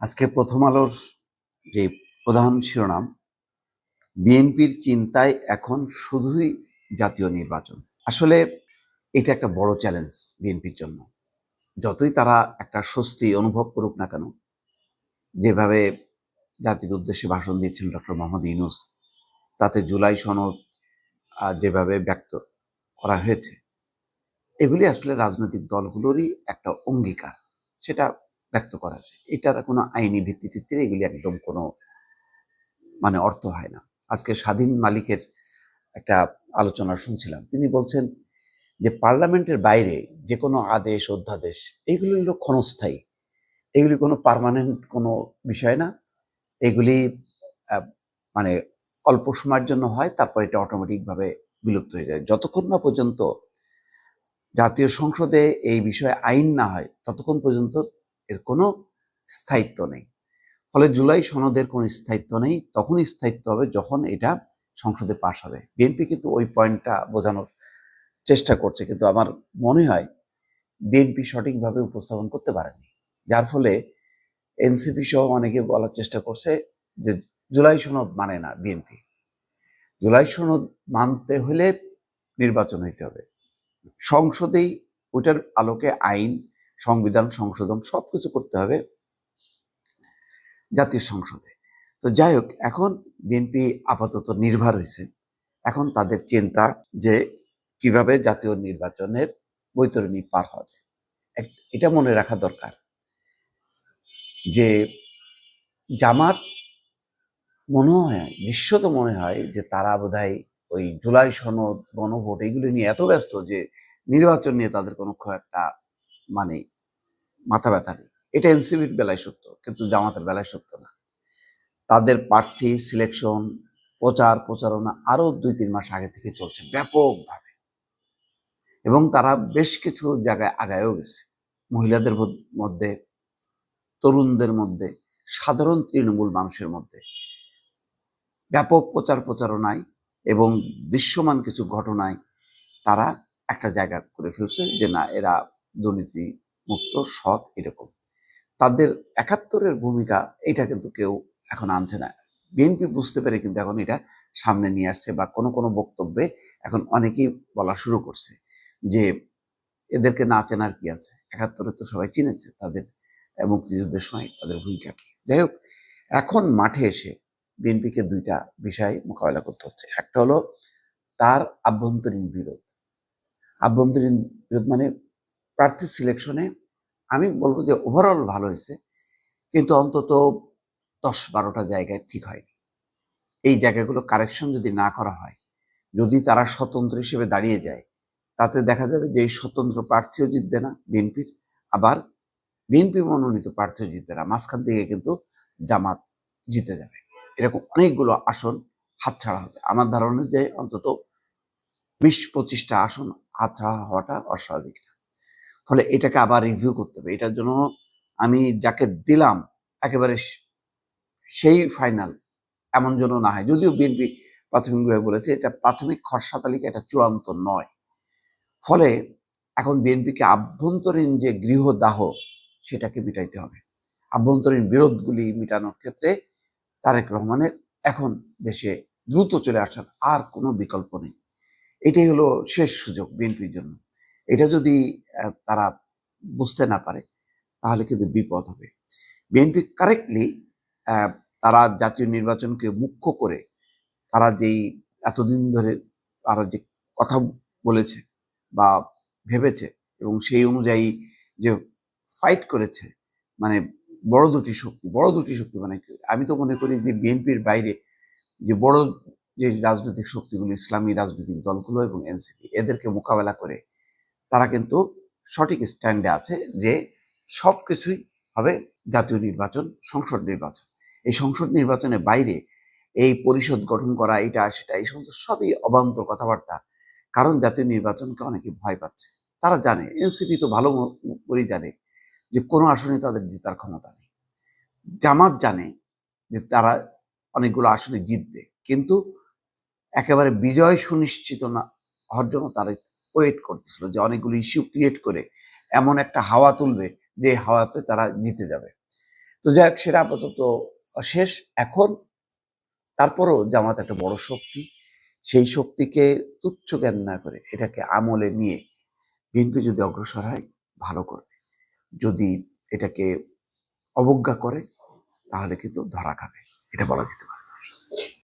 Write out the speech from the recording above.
আজকে প্রথম আলোর যে প্রধান শিরোনাম, বিএনপির চিন্তায় এখন শুধুই জাতীয় নির্বাচন। আসলে এটা একটা বড় চ্যালেঞ্জ বিএনপির জন্য। যতই তারা একটা স্বস্তি অনুভব করুক না কেন, যেভাবে জাতির উদ্দেশ্যে ভাষণ দিয়েছেন ডক্টর মোহাম্মদ ইউনুস, তাতে জুলাই সনদ যেভাবে ব্যক্ত করা হয়েছে, এগুলি আসলে রাজনৈতিক দলগুলোরই একটা অঙ্গীকার। সেটা ব্যক্ত করা যায় এটার কোনো আইনি ভিত্তি টিত্তি এগুলি একদম কোনো মানে অর্থ হয় না। আজকে স্বাধীন মালিকের একটা আলোচনা শুনছিলাম। তিনি বলছেন যে, পার্লামেন্টের বাইরে যে কোনো আদেশ, অধ্যাদেশ, এগুলি হলো ক্ষণস্থায়ী। এগুলি কোনো পার্মানেন্ট কোনো বিষয় না। এগুলি মানে অল্প সময়ের জন্য হয়, তারপর এটা অটোমেটিকভাবে বিলুপ্ত হয়ে যায়। যতক্ষণ না পর্যন্ত জাতীয় সংসদে এই বিষয়ে আইন না হয়, ততক্ষণ পর্যন্ত এর কোনো স্থায়িত্ব নেই। ফলে জুলাই সনদের কোনো স্থায়িত্ব নেই, তখনই স্থায়িত্ব হবে যখন এটা সংসদে পাশ হবে। বিএনপি কিন্তু ওই পয়েন্টটা বোঝানোর চেষ্টা করছে, কিন্তু আমার মনে হয় বিএনপি সঠিকভাবে উপস্থাপন করতে পারেনি। যার ফলে এনসিপি সহ অনেকে বলার চেষ্টা করছে যে জুলাই সনদ মানে না বিএনপি। জুলাই সনদ মানতে হলে নির্বাচন হইতে হবে। সংসদেই ওটার আলোকে আইন সংবিধান, সংশোধন সবকিছু করতে হবে জাতীয় সংসদে। তো যাই হোক, এখন বিএনপি আপাতত নির্ভর হয়েছে। এখন তাদের চিন্তা যে কীভাবে জাতীয় নির্বাচনের বৈতরণী পার হওয়া যায়। এটা মনে রাখা দরকার যে জামাত মনে হয় দৃশ্যত মনে হয় যে তারা বোধহয় ওই জুলাই সনদ, গণভোট এগুলো নিয়ে এত ব্যস্ত যে নির্বাচন নিয়ে তাদের কোনো একটা মানে মাথা ব্যথা নেই। এটা এনসিবির বেলায় সত্য, কিন্তু জামাতের বেলায় সত্য না। তাদের প্রার্থী সিলেকশন প্রচার, প্রচারণা আরও দুই, তিন মাস আগে থেকে চলছে ব্যাপকভাবে। এবং তারা বেশ কিছু জায়গায় আগায়ও গেছে। মহিলাদের মধ্যে, তরুণদের মধ্যে, সাধারণ তৃণমূল মানুষের মধ্যে। ব্যাপক প্রচার প্রচারণায় এবং দৃশ্যমান কিছু ঘটনায় তারা একটা জায়গা করে ফেলছে যে না, এরা দুর্নীতি মুক্ত সৎ এরকম। তাদের একাত্তরের ভূমিকা এটা কিন্তু কেউ এখন আনছে না। বিএনপি বুঝতে পেরে কিন্তু এখন এটা সামনে নিয়ে আসছে বা কোনো কোনো বক্তব্যে এখন অনেকেই বলা শুরু করছে যে এদেরকে না চেনার কি আছে? একাত্তরে তো সবাই চিনেছে তাদের মুক্তিযুদ্ধের সময় তাদের ভূমিকা কি? যাই হোক, এখন মাঠে এসে বিএনপিকে দুইটা বিষয় মোকাবেলা করতে হচ্ছে। একটা হলো তার আভ্যন্তরীণ বিরোধ। আভ্যন্তরীণ বিরোধ মানে প্রার্থী সিলেকশনে আমি বলব যে ওভারঅল ভালো হয়েছে, কিন্তু অন্তত দশ বারোটা জায়গায় ঠিক হয়নি। এই জায়গাগুলো কারেকশন যদি না করা হয়, যদি তারা স্বতন্ত্র হিসেবে দাঁড়িয়ে যায়, তাতে দেখা যাবে যে এই স্বতন্ত্র প্রার্থীও জিতবে না, বিএনপির, আবার বিএনপি মনোনীত প্রার্থীও জিতবে না, মাঝখান থেকে কিন্তু জামাত জিতে যাবে। এরকম অনেকগুলো আসন হাতছাড়া হবে। আমার ধারণা যে অন্তত বিশ পঁচিশটা আসন হাতছাড়া হওয়াটা অস্বাভাবিক না। ফলে এটাকে আবার রিভিউ করতে হবে। এটার জন্য আমি যাকে দিলাম, একেবারে সেই ফাইনাল এমন যেন না হয়। যদিও বিএনপি প্রাথমিকভাবে বলেছে, এটা প্রাথমিক খসড়া তালিকা, এটা চূড়ান্ত নয়। ফলে এখন বিএনপিকে আভ্যন্তরীণ যে গৃহদাহ, সেটাকে মিটাইতে হবে। আভ্যন্তরীণ বিরোধগুলি মেটানোর ক্ষেত্রে তারেক রহমানের এখন দেশে দ্রুত চলে আসার আর কোনো বিকল্প নেই। এটাই হলো শেষ সুযোগ বিএনপির জন্য। এটা যদি তারা বুঝতে না পারে, তাহলে কিন্তু বিপদ হবে। বিএনপি কারেক্টলি তারা জাতীয় নির্বাচনকে মুখ্য করে, তারা যেই এতদিন ধরে তারা যে কথা বলেছে বা ভেবেছে এবং সেই অনুযায়ী যে ফাইট করেছে মানে বড় দুটি শক্তি, বড় দুটি শক্তি মানে আমি তো মনে করি যে বিএনপির বাইরে যে বড় যে রাজনৈতিক শক্তিগুলো, ইসলামী রাজনৈতিক দলগুলো এবং এনসিপি এদেরকে মোকাবেলা করে তারা কিন্তু সঠিক স্ট্যান্ডে আছে যে সব কিছুই হবে জাতীয় নির্বাচন, সংসদ নির্বাচন। এই সংসদ নির্বাচনের বাইরে এই পরিষদ গঠন করা, এটা, সেটা, এই সমস্ত সবই অবান্তর কথাবার্তা। কারণ জাতীয় নির্বাচনকে অনেকে ভয় পাচ্ছে। তারা জানে, এনসিপি তো ভালো করেই জানে যে কোনো আসনে তাদের জেতার ক্ষমতা নেই। জামাত জানে যে তারা অনেকগুলো আসনে জিতবে। কিন্তু একেবারে বিজয় সুনিশ্চিত না হওয়ার জন্য তারা ওয়েট করতেছিল, যে অনেকগুলো ইস্যু ক্রিয়েট করে এমন একটা হাওয়া তুলবে যে হাওয়াতে তারা জিতে যাবে। তো যাই হোক, সেটা আপাতত শেষ। এখন তারপরও জামাত একটা বড় শক্তি, সেই শক্তিকে তুচ্ছ জ্ঞান না করে এটাকে আমলে নিয়ে বিএনপি যদি অগ্রসর হয়, ভালো করবে। যদি এটাকে অবজ্ঞা করে, তাহলে কিন্তু ধরা খাবে, এটা বলা যেতে পারে।